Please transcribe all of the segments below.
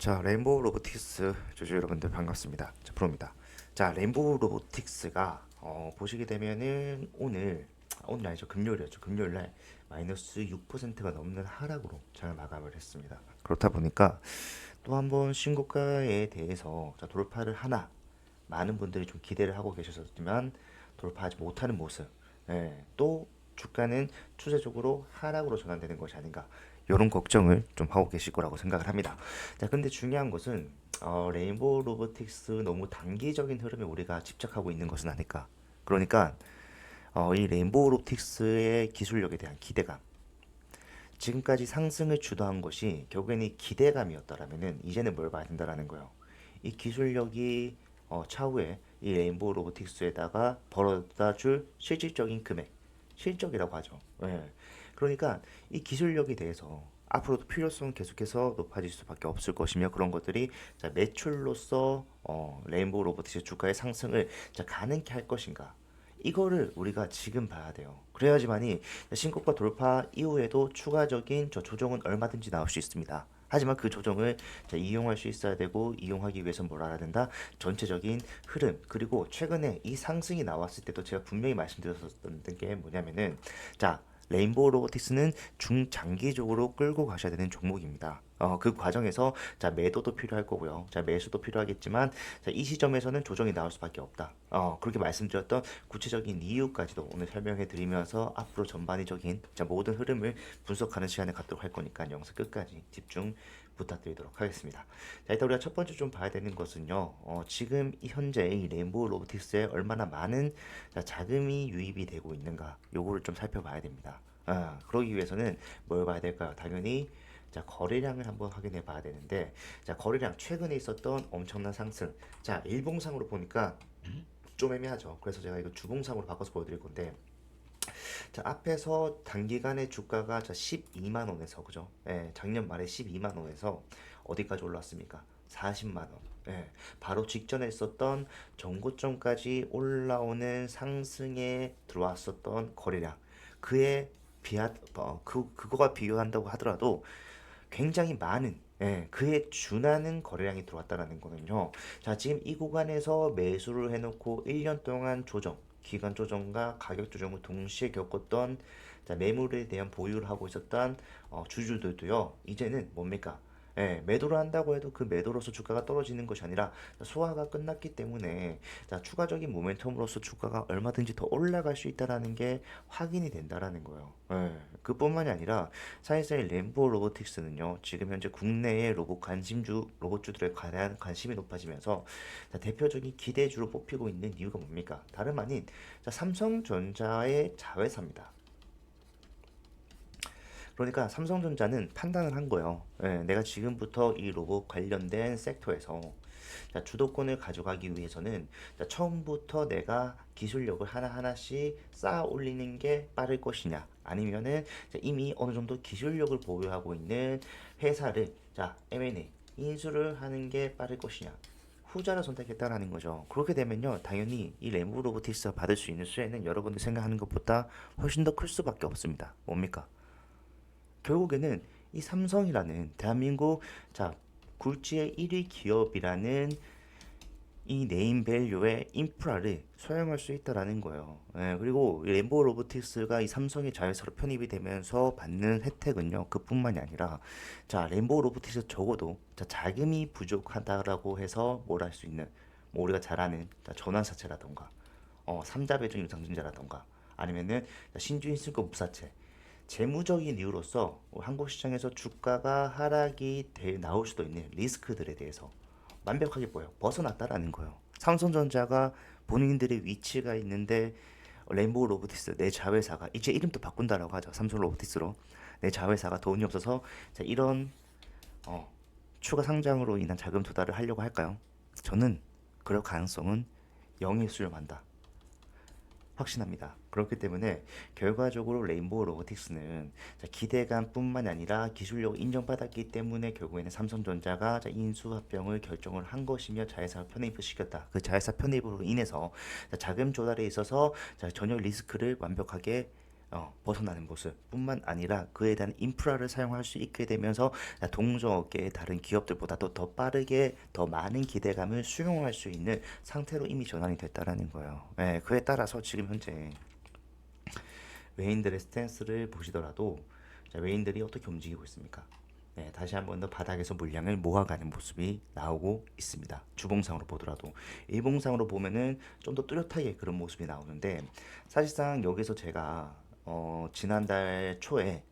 자, 레인보우 로보틱스 주주 여러분들 반갑습니다. 자, 프로입니다. 자, 레인보우 로보틱스가 어, 보시게 되면은 오늘 아, 오늘 아니죠 금요일이었죠. 금요일 날 마이너스 6%가 넘는 하락으로 잘 마감을 했습니다. 그렇다 보니까 또 한번 신고가에 대해서 자, 돌파를 하나 많은 분들이 좀 기대를 하고 계셨었지만 돌파하지 못하는 모습. 예, 또 주가는 추세적으로 하락으로 전환되는 것이 아닌가. 이런 걱정을 좀 하고 계실 거라고 생각을 합니다. 자, 근데 중요한 것은 어, 레인보우 로보틱스 너무 단기적인 흐름에 우리가 집착하고 있는 것은 아닐까. 그러니까 어, 이 레인보우 로보틱스의 기술력에 대한 기대감. 지금까지 상승을 주도한 것이 결국에는 이 기대감이었다라면은 이제는 뭘 봐야 된다라는 거예요. 이 기술력이 어, 차후에 이 레인보우 로보틱스에다가 벌어다 줄 실질적인 금액, 실적이라고 하죠. 예. 그러니까 이 기술력에 대해서 앞으로도 필요성은 계속해서 높아질 수밖에 없을 것이며 그런 것들이 자, 매출로서 어, 레인보우 로보틱스 주가의 상승을 자, 가능케 할 것인가. 이거를 우리가 지금 봐야 돼요. 그래야지만이 신고가 돌파 이후에도 추가적인 저 조정은 얼마든지 나올 수 있습니다. 하지만 그 조정을 자, 이용할 수 있어야 되고 이용하기 위해서 뭘 알아야 된다? 전체적인 흐름 그리고 최근에 이 상승이 나왔을 때도 제가 분명히 말씀드렸었던 게 뭐냐면은 자 레인보우 로보틱스는 중장기적으로 끌고 가셔야 되는 종목입니다. 어, 그 과정에서 자 매도도 필요할 거고요. 자 매수도 필요하겠지만 자, 이 시점에서는 조정이 나올 수밖에 없다. 어, 그렇게 말씀드렸던 구체적인 이유까지도 오늘 설명해 드리면서 앞으로 전반적인 자 모든 흐름을 분석하는 시간을 갖도록 할 거니까 영상 끝까지 집중 부탁드리도록 하겠습니다. 자, 일단 우리가 첫 번째 좀 봐야 되는 것은요. 어, 지금 이 현재 이 레인보우 로보틱스에 얼마나 많은 자, 자금이 유입이 되고 있는가 요거를 좀 살펴봐야 됩니다. 아, 그러기 위해서는 뭘 봐야 될까요? 당연히 자, 거래량을 한번 확인해 봐야 되는데 자, 거래량 최근에 있었던 엄청난 상승. 자, 일봉상으로 보니까 좀 애매하죠. 그래서 제가 이거 주봉상으로 바꿔서 보여드릴 건데 자, 앞에서 단기간에 주가가 자 12만 원에서 그죠? 예, 작년 말에 12만 원에서 어디까지 올랐습니까? 40만 원. 예, 바로 직전에 있었던 전고점까지 올라오는 상승에 들어왔었던 거래량. 그에 비하 어, 그 그거가 비교한다고 하더라도 굉장히 많은 예, 그에 준하는 거래량이 들어왔다라는 거는요. 자, 지금 이 구간에서 매수를 해놓고 1년 동안 조정, 기간 조정과 가격 조정을 동시에 겪었던 자, 매물에 대한 보유를 하고 있었던 어, 주주들도요. 이제는 뭡니까? 예, 매도를 한다고 해도 그 매도로서 주가가 떨어지는 것이 아니라 소화가 끝났기 때문에 자, 추가적인 모멘텀으로서 주가가 얼마든지 더 올라갈 수 있다라는 게 확인이 된다라는 거예요. 예, 그뿐만이 아니라 사실상 이 램보 로보틱스는요 지금 현재 국내의 로봇 관심주 로봇주들에 관한 관심이 높아지면서 자, 대표적인 기대주로 뽑히고 있는 이유가 뭡니까? 다름 아닌 자, 삼성전자의 자회사입니다. 그러니까 삼성전자는 판단을 한 거예요. 예, 내가 지금부터 이 로봇 관련된 섹터에서 자, 주도권을 가져가기 위해서는 자, 처음부터 내가 기술력을 하나하나씩 쌓아 올리는 게 빠를 것이냐 아니면은 자, 이미 어느 정도 기술력을 보유하고 있는 회사를 자, M&A 인수를 하는 게 빠를 것이냐 후자를 선택했다라는 거죠. 그렇게 되면요, 당연히 이 램보 로보틱스가 받을 수 있는 수혜는 여러분들 생각하는 것보다 훨씬 더 클 수밖에 없습니다. 뭡니까? 결국에는 이 삼성이라는 대한민국 자 굴지의 1위 기업이라는 이 네임 밸류의 인프라를 소용할 수 있다라는 거예요. 예, 그리고 이 램보 로보틱스가 이 삼성의 자회사로 편입이 되면서 받는 혜택은요. 그뿐만이 아니라 자 램보 로보틱스 적어도 자 자금이 부족하다라고 해서 뭘 할 수 있는 뭐 우리가 잘 아는 자, 전환사채라던가 어 삼자 배정 유상증자라던가 아니면은 자, 신주인 승급 흡사채 재무적인 이유로서 한국 시장에서 주가가 하락이 돼 나올 수도 있는 리스크들에 대해서 완벽하게 뭐예요? 벗어났다라는 거예요. 삼성전자가 본인들의 위치가 있는데 레인보우 로보틱스 내 자회사가 이제 이름도 바꾼다라고 하죠. 삼성 로보틱스로 내 자회사가 돈이 없어서 자, 이런 어, 추가 상장으로 인한 자금 조달을 하려고 할까요? 저는 그럴 가능성은 0에 수렴한다. 확신합니다. 그렇기 때문에 결과적으로 레인보우 로보틱스는 자, 기대감뿐만 아니라 기술력 인정받았기 때문에 결국에는 삼성전자가 자, 인수 합병을 결정을 한 것이며 자회사 편입을 시켰다. 그 자회사 편입으로 인해서 자, 자금 조달에 있어서 자, 전혀 리스크를 완벽하게 어, 벗어나는 모습뿐만 아니라 그에 대한 인프라를 사용할 수 있게 되면서 동종업계의 다른 기업들보다도 더 빠르게 더 많은 기대감을 수용할 수 있는 상태로 이미 전환이 됐다라는 거예요. 예, 그에 따라서 지금 현재 외인들의 스탠스를 보시더라도 자, 외인들이 어떻게 움직이고 있습니까? 네, 다시 한 번 더 바닥에서 물량을 모아가는 모습이 나오고 있습니다. 주봉상으로 보더라도 일봉상으로 보면은 좀 더 뚜렷하게 그런 모습이 나오는데 사실상 여기서 제가 어, 지난달 초에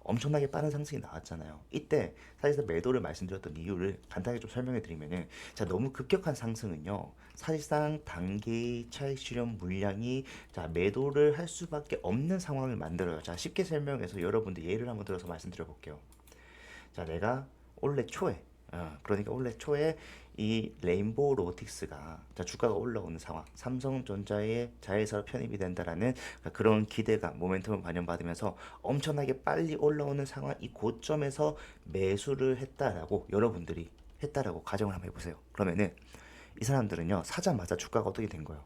엄청나게 빠른 상승이 나왔잖아요. 이때 사실상 매도를 말씀드렸던 이유를 간단하게 좀 설명해 드리면은 자 너무 급격한 상승은요. 사실상 단기 차익 실현 물량이 자 매도를 할 수밖에 없는 상황을 만들어요. 자 쉽게 설명해서 여러분들 예를 한번 들어서 말씀드려 볼게요. 자, 내가 올해 초에, 어, 그러니까 올해 초에 이 레인보우 로보틱스가 자, 주가가 올라오는 상황, 삼성전자의 자회사로 편입이 된다라는 그런 기대감, 모멘텀을 반영받으면서 엄청나게 빨리 올라오는 상황, 이 고점에서 매수를 했다라고 여러분들이 했다라고 가정을 한번 해보세요. 그러면은 이 사람들은요, 사자마자 주가가 어떻게 된 거예요?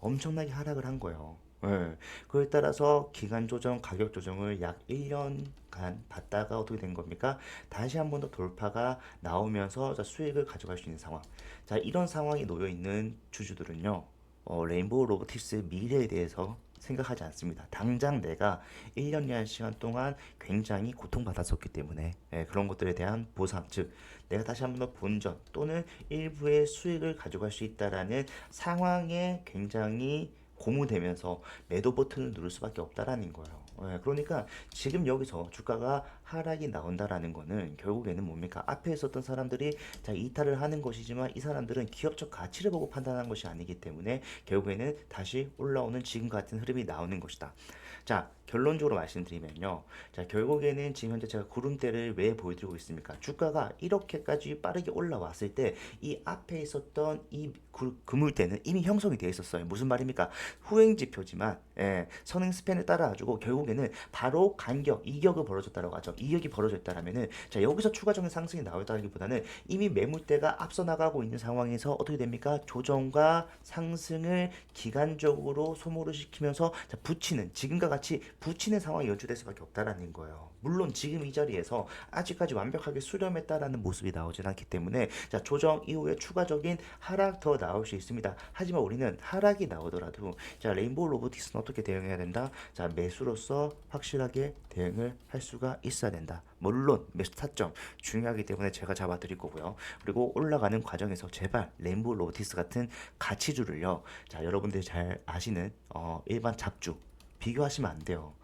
엄청나게 하락을 한 거예요. 예. 그에 따라서 기간 조정, 가격 조정을 약 1년 간 받다가 어떻게 된 겁니까? 다시 한 번 더 돌파가 나오면서 자, 수익을 가져갈 수 있는 상황. 자, 이런 상황이 놓여 있는 주주들은요, 어, 레인보우 로보틱스의 미래에 대해서 생각하지 않습니다. 당장 내가 1년이라는 시간 동안 굉장히 고통받았었기 때문에 예, 그런 것들에 대한 보상, 즉 내가 다시 한 번 더 본전 또는 일부의 수익을 가져갈 수 있다라는 상황에 굉장히 고무되면서 매도 버튼을 누를 수밖에 없다라는 거예요. 예, 그러니까 지금 여기서 주가가 하락이 나온다라는 거는 결국에는 뭡니까? 앞에 있었던 사람들이 자 이탈을 하는 것이지만 이 사람들은 기업적 가치를 보고 판단하는 것이 아니기 때문에 결국에는 다시 올라오는 지금 같은 흐름이 나오는 것이다. 자, 결론적으로 말씀드리면요. 자, 결국에는 지금 현재 제가 구름대를 왜 보여드리고 있습니까? 주가가 이렇게까지 빠르게 올라왔을 때 이 앞에 있었던 이 구, 그물대는 이미 형성이 되어 있었어요. 무슨 말입니까? 후행 지표지만 예, 선행 스팬을 따라가지고 결국에는 바로 간격, 이격을 벌어졌다라고 하죠. 이격이 벌어졌다라면은 자 여기서 추가적인 상승이 나왔다기보다는 이미 매물대가 앞서 나가고 있는 상황에서 어떻게 됩니까? 조정과 상승을 기간적으로 소모를 시키면서 자, 붙이는 지금과 같이 붙이는 상황이 연출될 수밖에 없다라는 거예요. 물론 지금 이 자리에서 아직까지 완벽하게 수렴했다라는 모습이 나오진 않기 때문에 자 조정 이후에 추가적인 하락 더 나올 수 있습니다. 하지만 우리는 하락이 나오더라도 자 레인보우 로보틱스는 어떻게 대응해야 된다? 자 매수로서 확실하게 대응을 할 수가 있어야 된다. 물론 매수 타점 중요하기 때문에 제가 잡아드릴 거고요. 그리고 올라가는 과정에서 제발 레인보우 로보틱스 같은 가치주를요. 자 여러분들이 잘 아시는 어, 일반 잡주 비교하시면 안 돼요.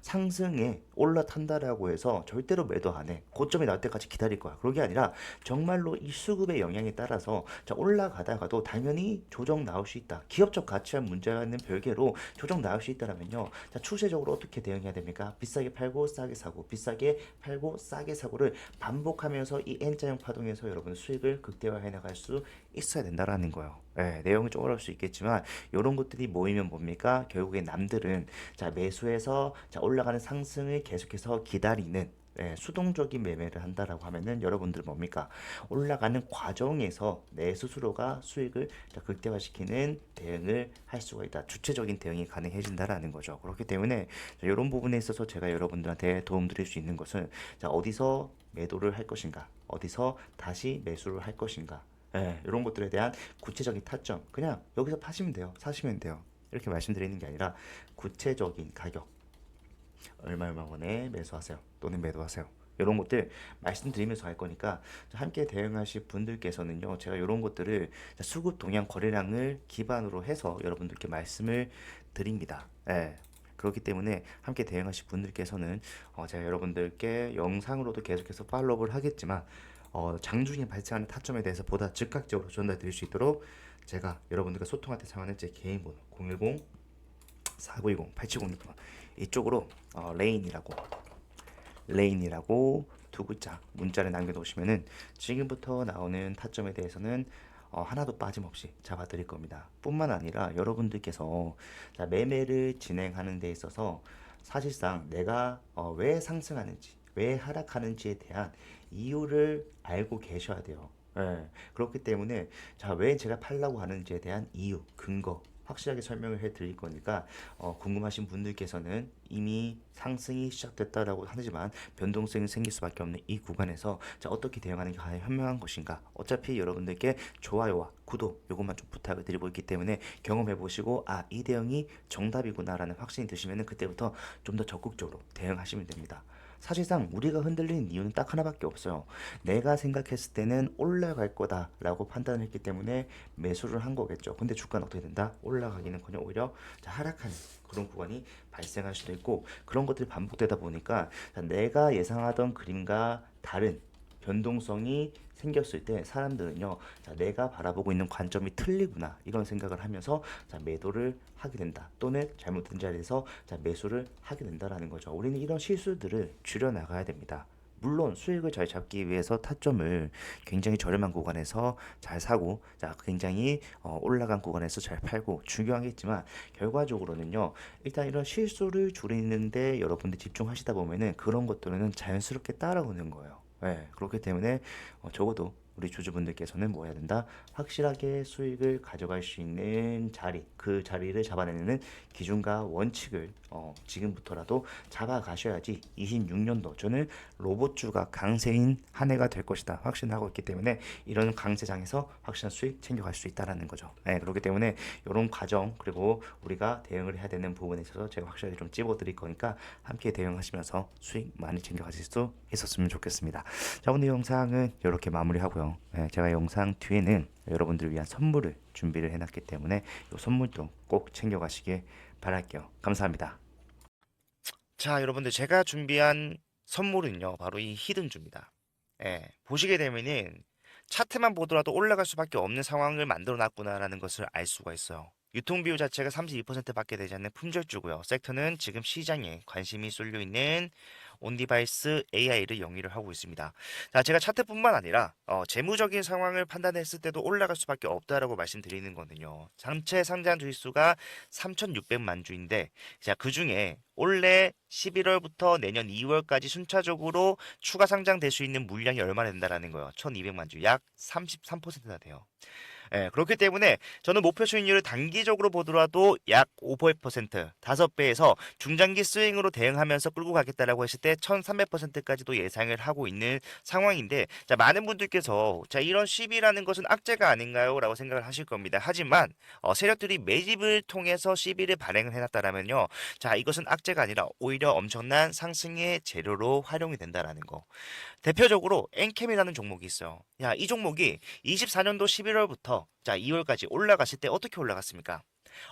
상승에 올라탄다라고 해서 절대로 매도 안 해. 고점이 나올 때까지 기다릴 거야. 그게 아니라 정말로 이 수급의 영향에 따라서 자, 올라가다가도 당연히 조정 나올 수 있다. 기업적 가치와 문제는 별개로 조정 나올 수 있다라면요. 자, 추세적으로 어떻게 대응해야 됩니까? 비싸게 팔고 싸게 사고, 비싸게 팔고 싸게 사고를 반복하면서 이 N자형 파동에서 여러분 수익을 극대화해 나갈 수 있어야 된다라는 거예요. 예, 내용이 좀 어려울 수 있겠지만 이런 것들이 모이면 뭡니까? 결국에 남들은 자 매수해서 자 올라가는 상승을 계속해서 기다리는 예, 수동적인 매매를 한다라고 하면은 여러분들 뭡니까? 올라가는 과정에서 내 스스로가 수익을 자, 극대화시키는 대응을 할 수가 있다. 주체적인 대응이 가능해진다라는 거죠. 그렇기 때문에 자, 이런 부분에 있어서 제가 여러분들한테 도움드릴 수 있는 것은 자, 어디서 매도를 할 것인가? 어디서 다시 매수를 할 것인가? 예, 이런 것들에 대한 구체적인 타점 그냥 여기서 파시면 돼요. 사시면 돼요. 이렇게 말씀드리는 게 아니라 구체적인 가격 얼마 얼마 원에 매수하세요 또는 매도하세요. 이런 것들 말씀드리면서 할 거니까 함께 대응하실 분들께서는요 제가 이런 것들을 수급 동향 거래량을 기반으로 해서 여러분들께 말씀을 드립니다. 예. 그렇기 때문에 함께 대응하실 분들께서는 어, 제가 여러분들께 영상으로도 계속해서 팔로우를 하겠지만 어, 장중에 발생하는 타점에 대해서 보다 즉각적으로 전달 드릴 수 있도록 제가 여러분들과 소통할 때 사용하는 제 개인 번호 010 4920 8706번 이쪽으로 어, 레인이라고 레인이라고 두 글자 문자를 남겨놓으시면은 지금부터 나오는 타점에 대해서는 어, 하나도 빠짐없이 잡아드릴 겁니다. 뿐만 아니라 여러분들께서 자, 매매를 진행하는 데 있어서 사실상 내가 어, 왜 상승하는지, 왜 하락하는지에 대한 이유를 알고 계셔야 돼요. 예, 그렇기 때문에 자, 왜 제가 팔라고 하는지에 대한 이유, 근거 확실하게 설명을 해 드릴 거니까 어, 궁금하신 분들께서는 이미 상승이 시작됐다라고 하지만 변동성이 생길 수밖에 없는 이 구간에서 자, 어떻게 대응하는 게 가장 현명한 것인가 어차피 여러분들께 좋아요와 구독 요것만 좀 부탁을 드리고 있기 때문에 경험해 보시고 아 이 대응이 정답이구나라는 확신이 드시면 그때부터 좀 더 적극적으로 대응하시면 됩니다. 사실상 우리가 흔들리는 이유는 딱 하나밖에 없어요. 내가 생각했을 때는 올라갈 거다라고 판단을 했기 때문에 매수를 한 거겠죠. 근데 주가는 어떻게 된다? 올라가기는커녕 오히려 자, 하락하는 그런 구간이 발생할 수도 있고 그런 것들이 반복되다 보니까 자, 내가 예상하던 그림과 다른 변동성이 생겼을 때 사람들은요, 자, 내가 바라보고 있는 관점이 틀리구나 이런 생각을 하면서 자, 매도를 하게 된다. 또는 잘못된 자리에서 자, 매수를 하게 된다라는 거죠. 우리는 이런 실수들을 줄여 나가야 됩니다. 물론 수익을 잘 잡기 위해서 타점을 굉장히 저렴한 구간에서 잘 사고 자 굉장히 어, 올라간 구간에서 잘 팔고 중요하겠지만 결과적으로는요 일단 이런 실수를 줄이는데 여러분들 집중하시다 보면은 그런 것들은 자연스럽게 따라오는 거예요. 네, 그렇기 때문에 어, 적어도 우리 주주분들께서는 뭐 해야 된다? 확실하게 수익을 가져갈 수 있는 자리, 그 자리를 잡아내는 기준과 원칙을 어, 지금부터라도 잡아가셔야지 26년도 저는 로봇주가 강세인 한 해가 될 것이다 확신하고 있기 때문에 이런 강세장에서 확실한 수익 챙겨갈 수 있다라는 거죠. 네, 그렇기 때문에 이런 과정 그리고 우리가 대응을 해야 되는 부분에 있어서 제가 확실하게 좀 찝어드릴 거니까 함께 대응하시면서 수익 많이 챙겨가실 수 있었으면 좋겠습니다. 자 오늘 영상은 이렇게 마무리하고요. 네, 제가 영상 뒤에는 여러분들을 위한 선물을 준비를 해놨기 때문에 이 선물도 꼭 챙겨가시길 바랄게요. 감사합니다. 자, 여러분들 제가 준비한 선물은요, 바로 이 히든주입니다. 예, 보시게 되면은 차트만 보더라도 올라갈 수밖에 없는 상황을 만들어 놨구나라는 것을 알 수가 있어요. 유통 비율 자체가 32%밖에 되지 않는 품절주고요. 섹터는 지금 시장에 관심이 쏠려 있는 온디바이스 AI를 영위를 하고 있습니다. 자, 제가 차트뿐만 아니라 어, 재무적인 상황을 판단했을 때도 올라갈 수밖에 없다라고 말씀드리는 거는요. 전체 상장 주식수가 3,600만 주인데, 자, 그 중에 올해 11월부터 내년 2월까지 순차적으로 추가 상장될 수 있는 물량이 얼마나 된다라는 거예요. 1,200만 주, 약 33%나 돼요. 예, 그렇기 때문에 저는 목표 수익률을 단기적으로 보더라도 약 5%, 5배에서 중장기 스윙으로 대응하면서 끌고 가겠다라고 했을 때 1300%까지도 예상을 하고 있는 상황인데 자, 많은 분들께서 자, 이런 시비라는 것은 악재가 아닌가요? 라고 생각을 하실 겁니다. 하지만 어, 세력들이 매집을 통해서 시비를 발행을 해놨다라면요. 자, 이것은 악재가 아니라 오히려 엄청난 상승의 재료로 활용이 된다라는 거. 대표적으로 엔캠이라는 종목이 있어요. 야, 이 종목이 24년도 11월부터 자, 2월까지 올라갔을 때 어떻게 올라갔습니까?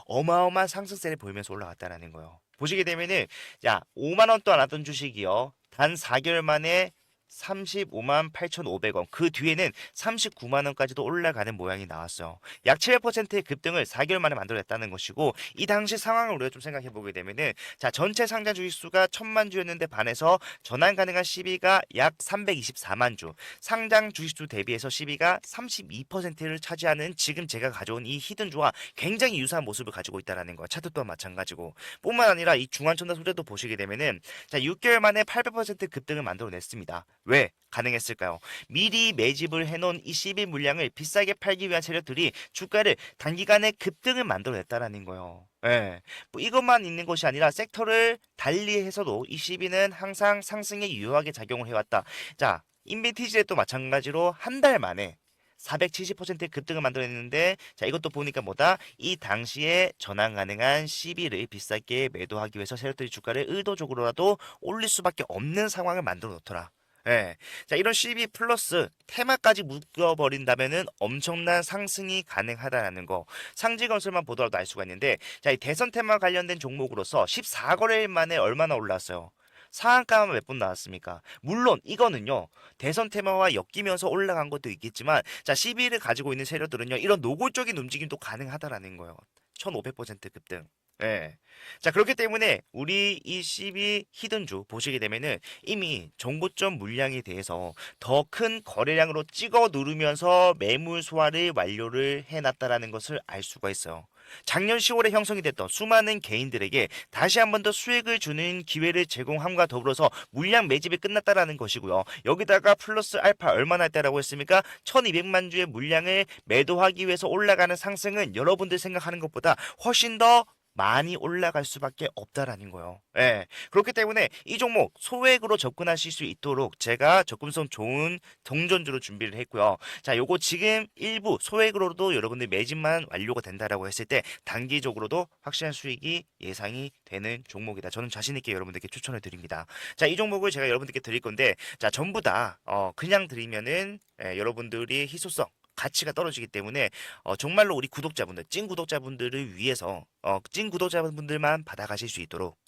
어마어마한 상승세를 보이면서 올라갔다라는 거예요. 보시게 되면은 야, 5만 원도 안 하던 주식이요. 단 4개월 만에 35만 8,500원. 그 뒤에는 39만 원까지도 올라가는 모양이 나왔어요. 약 700%의 급등을 4개월 만에 만들어냈다는 것이고 이 당시 상황을 우리가 좀 생각해 보게 되면은 자 전체 상장 주식 수가 1천만 주였는데 반해서 전환 가능한 시비가 약 324만 주. 상장 주식 수 대비해서 시비가 32%를 차지하는 지금 제가 가져온 이 히든주와 굉장히 유사한 모습을 가지고 있다라는 거야. 차트 또한 마찬가지고. 뿐만 아니라 이 중환천사 소재도 보시게 되면은 자 6개월 만에 800% 급등을 만들어냈습니다. 왜 가능했을까요? 미리 매집을 해놓은 이 CB 물량을 비싸게 팔기 위한 세력들이 주가를 단기간에 급등을 만들어냈다라는 거예요. 예. 뭐 이것만 있는 것이 아니라 섹터를 달리해서도 이 CB는 항상 상승에 유효하게 작용을 해왔다. 자, 인벤티지에도 마찬가지로 한 달 만에 470%의 급등을 만들어냈는데 자 이것도 보니까 뭐다 이 당시에 전환 가능한 CB를 비싸게 매도하기 위해서 세력들이 주가를 의도적으로라도 올릴 수밖에 없는 상황을 만들어 놓더라. 예. 자, 이런 CB 플러스 테마까지 묶어버린다면은 엄청난 상승이 가능하다라는 거. 상지 건설만 보더라도 알 수가 있는데, 자, 이 대선 테마 관련된 종목으로서 14거래일 만에 얼마나 올랐어요? 상한가만 몇 분 나왔습니까? 물론 이거는요 대선 테마와 엮이면서 올라간 것도 있겠지만 자 CB를 가지고 있는 세력들은요 이런 노골적인 움직임도 가능하다라는 거예요. 1500% 급등. 예. 자, 그렇기 때문에 우리 이 CB 히든주 보시게 되면은 이미 정보점 물량에 대해서 더 큰 거래량으로 찍어 누르면서 매물 소화를 완료를 해놨다라는 것을 알 수가 있어요. 작년 10월에 형성이 됐던 수많은 개인들에게 다시 한 번 더 수익을 주는 기회를 제공함과 더불어서 물량 매집이 끝났다라는 것이고요. 여기다가 플러스 알파 얼마나 했다라고 했습니까? 1200만 주의 물량을 매도하기 위해서 올라가는 상승은 여러분들 생각하는 것보다 훨씬 더 많이 올라갈 수밖에 없다라는 거예요. 예. 그렇기 때문에 이 종목 소액으로 접근하실 수 있도록 제가 접근성 좋은 동전주로 준비를 했고요. 자, 요거 지금 일부 소액으로도 여러분들 매집만 완료가 된다라고 했을 때 단기적으로도 확실한 수익이 예상이 되는 종목이다. 저는 자신 있게 여러분들께 추천을 드립니다. 자, 이 종목을 제가 여러분들께 드릴 건데 자, 전부 다 어, 그냥 드리면은 예, 여러분들이 희소성 가치가 떨어지기 때문에 어, 정말로 우리 구독자분들, 찐 구독자분들을 위해서 어, 찐 구독자분들만 받아가실 수 있도록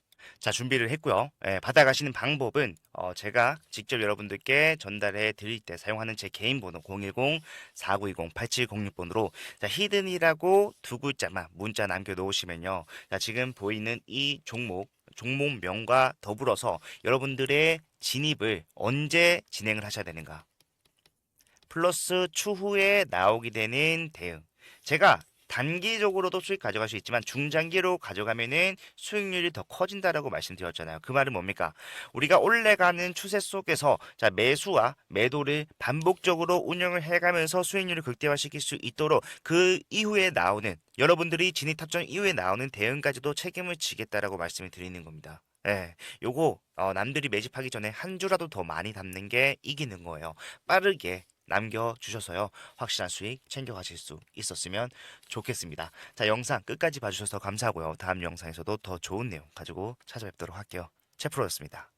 자 준비를 했고요. 예, 받아가시는 방법은 어, 제가 직접 여러분들께 전달해 드릴 때 사용하는 제 개인 번호 010-4920-8706번으로 자, 히든이라고 두 글자만 문자 남겨 놓으시면요. 자, 지금 보이는 이 종목 종목명과 더불어서 여러분들의 진입을 언제 진행을 하셔야 되는가? 플러스 추후에 나오게 되는 대응. 제가 단기적으로도 수익 가져갈 수 있지만 중장기로 가져가면은 수익률이 더 커진다라고 말씀드렸잖아요. 그 말은 뭡니까? 우리가 올라가는 추세 속에서 자 매수와 매도를 반복적으로 운영을 해가면서 수익률을 극대화시킬 수 있도록 그 이후에 나오는 여러분들이 진입 탑정 이후에 나오는 대응까지도 책임을 지겠다라고 말씀을 드리는 겁니다. 예, 요거 어, 남들이 매집하기 전에 한 주라도 더 많이 담는 게 이기는 거예요. 빠르게 남겨주셔서요. 확실한 수익 챙겨가실 수 있었으면 좋겠습니다. 자, 영상 끝까지 봐주셔서 감사하고요. 다음 영상에서도 더 좋은 내용 가지고 찾아뵙도록 할게요. 채프로였습니다.